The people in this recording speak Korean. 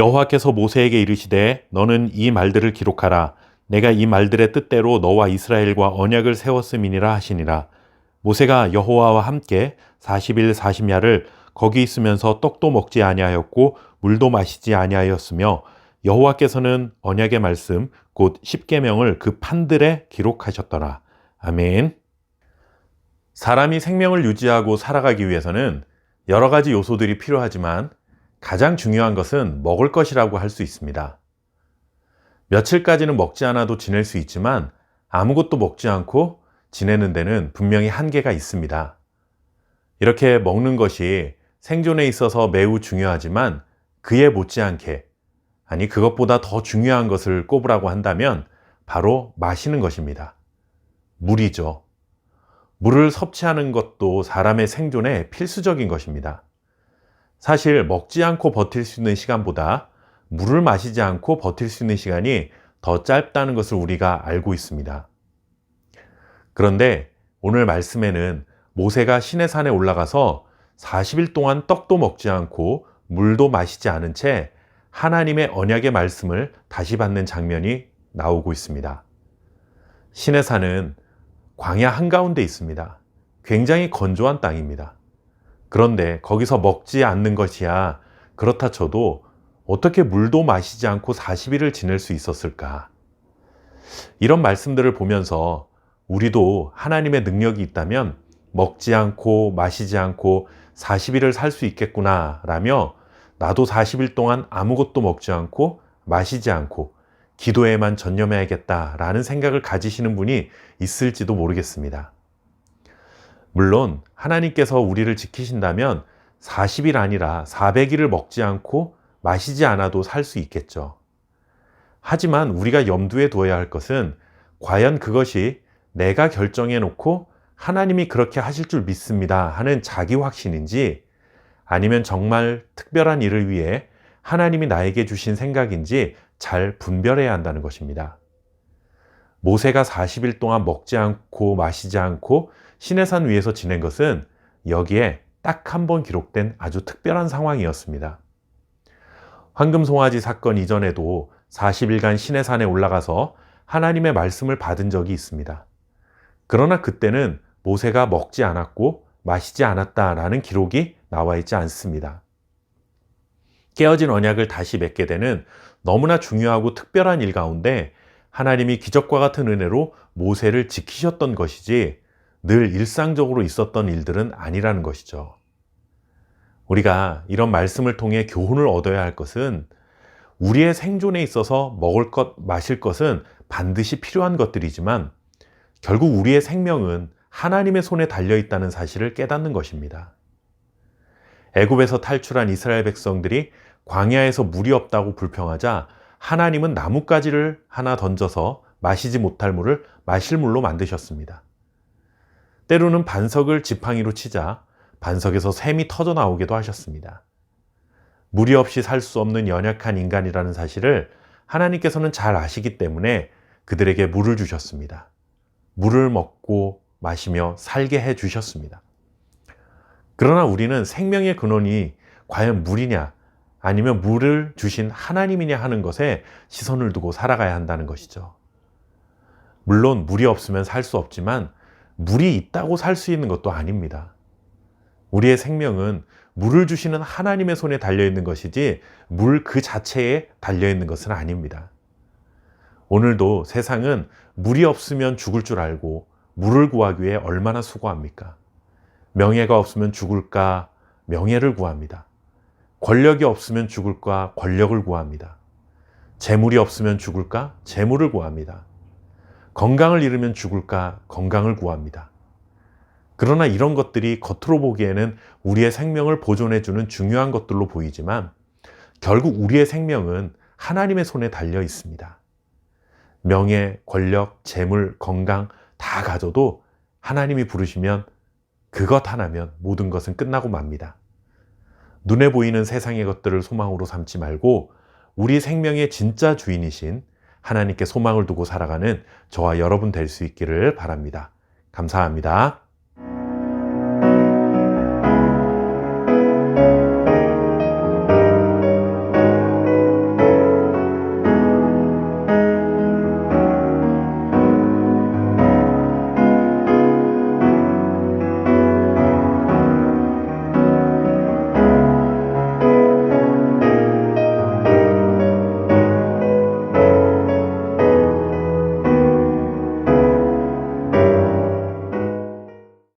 여호와께서 모세에게 이르시되 너는 이 말들을 기록하라. 내가 이 말들의 뜻대로 너와 이스라엘과 언약을 세웠음이니라 하시니라. 모세가 여호와와 함께 40일 40야를 거기 있으면서 떡도 먹지 아니하였고 물도 마시지 아니하였으며 여호와께서는 언약의 말씀 곧 십계명을 그 판들에 기록하셨더라. 아멘. 사람이 생명을 유지하고 살아가기 위해서는 여러 가지 요소들이 필요하지만 가장 중요한 것은 먹을 것이라고 할 수 있습니다. 며칠까지는 먹지 않아도 지낼 수 있지만 아무것도 먹지 않고 지내는 데는 분명히 한계가 있습니다. 이렇게 먹는 것이 생존에 있어서 매우 중요하지만 그에 못지않게, 아니, 그것보다 더 중요한 것을 꼽으라고 한다면 바로 마시는 것입니다. 물이죠. 물을 섭취하는 것도 사람의 생존에 필수적인 것입니다. 사실 먹지 않고 버틸 수 있는 시간보다 물을 마시지 않고 버틸 수 있는 시간이 더 짧다는 것을 우리가 알고 있습니다. 그런데 오늘 말씀에는 모세가 신의 산에 올라가서 40일 동안 떡도 먹지 않고 물도 마시지 않은 채 하나님의 언약의 말씀을 다시 받는 장면이 나오고 있습니다. 신의 산은 광야 한가운데 있습니다. 굉장히 건조한 땅입니다. 그런데 거기서 먹지 않는 것이야 그렇다 쳐도 어떻게 물도 마시지 않고 40일을 지낼 수 있었을까? 이런 말씀들을 보면서 우리도 하나님의 능력이 있다면 먹지 않고 마시지 않고 40일을 살 수 있겠구나 라며 나도 40일 동안 아무것도 먹지 않고 마시지 않고 기도에만 전념해야겠다 라는 생각을 가지시는 분이 있을지도 모르겠습니다. 물론 하나님께서 우리를 지키신다면 40일 아니라 400일을 먹지 않고 마시지 않아도 살 수 있겠죠. 하지만 우리가 염두에 두어야 할 것은 과연 그것이 내가 결정해 놓고 하나님이 그렇게 하실 줄 믿습니다 하는 자기 확신인지 아니면 정말 특별한 일을 위해 하나님이 나에게 주신 생각인지 잘 분별해야 한다는 것입니다. 모세가 40일 동안 먹지 않고 마시지 않고 시내산 위에서 지낸 것은 여기에 딱 한 번 기록된 아주 특별한 상황이었습니다. 황금송아지 사건 이전에도 40일간 시내산에 올라가서 하나님의 말씀을 받은 적이 있습니다. 그러나 그때는 모세가 먹지 않았고 마시지 않았다라는 기록이 나와 있지 않습니다. 깨어진 언약을 다시 맺게 되는 너무나 중요하고 특별한 일 가운데 하나님이 기적과 같은 은혜로 모세를 지키셨던 것이지 늘 일상적으로 있었던 일들은 아니라는 것이죠. 우리가 이런 말씀을 통해 교훈을 얻어야 할 것은 우리의 생존에 있어서 먹을 것, 마실 것은 반드시 필요한 것들이지만 결국 우리의 생명은 하나님의 손에 달려 있다는 사실을 깨닫는 것입니다. 애굽에서 탈출한 이스라엘 백성들이 광야에서 물이 없다고 불평하자 하나님은 나뭇가지를 하나 던져서 마시지 못할 물을 마실 물로 만드셨습니다. 때로는 반석을 지팡이로 치자 반석에서 샘이 터져 나오기도 하셨습니다. 물이 없이 살 수 없는 연약한 인간이라는 사실을 하나님께서는 잘 아시기 때문에 그들에게 물을 주셨습니다. 물을 먹고 마시며 살게 해 주셨습니다. 그러나 우리는 생명의 근원이 과연 물이냐 아니면 물을 주신 하나님이냐 하는 것에 시선을 두고 살아가야 한다는 것이죠. 물론 물이 없으면 살 수 없지만 물이 있다고 살 수 있는 것도 아닙니다. 우리의 생명은 물을 주시는 하나님의 손에 달려 있는 것이지 물 그 자체에 달려 있는 것은 아닙니다. 오늘도 세상은 물이 없으면 죽을 줄 알고 물을 구하기 위해 얼마나 수고합니까? 명예가 없으면 죽을까 명예를 구합니다. 권력이 없으면 죽을까 권력을 구합니다. 재물이 없으면 죽을까 재물을 구합니다. 건강을 잃으면 죽을까 건강을 구합니다. 그러나 이런 것들이 겉으로 보기에는 우리의 생명을 보존해주는 중요한 것들로 보이지만 결국 우리의 생명은 하나님의 손에 달려 있습니다. 명예, 권력, 재물, 건강 다 가져도 하나님이 부르시면 그것 하나면 모든 것은 끝나고 맙니다. 눈에 보이는 세상의 것들을 소망으로 삼지 말고 우리 생명의 진짜 주인이신 하나님께 소망을 두고 살아가는 저와 여러분 될 수 있기를 바랍니다. 감사합니다.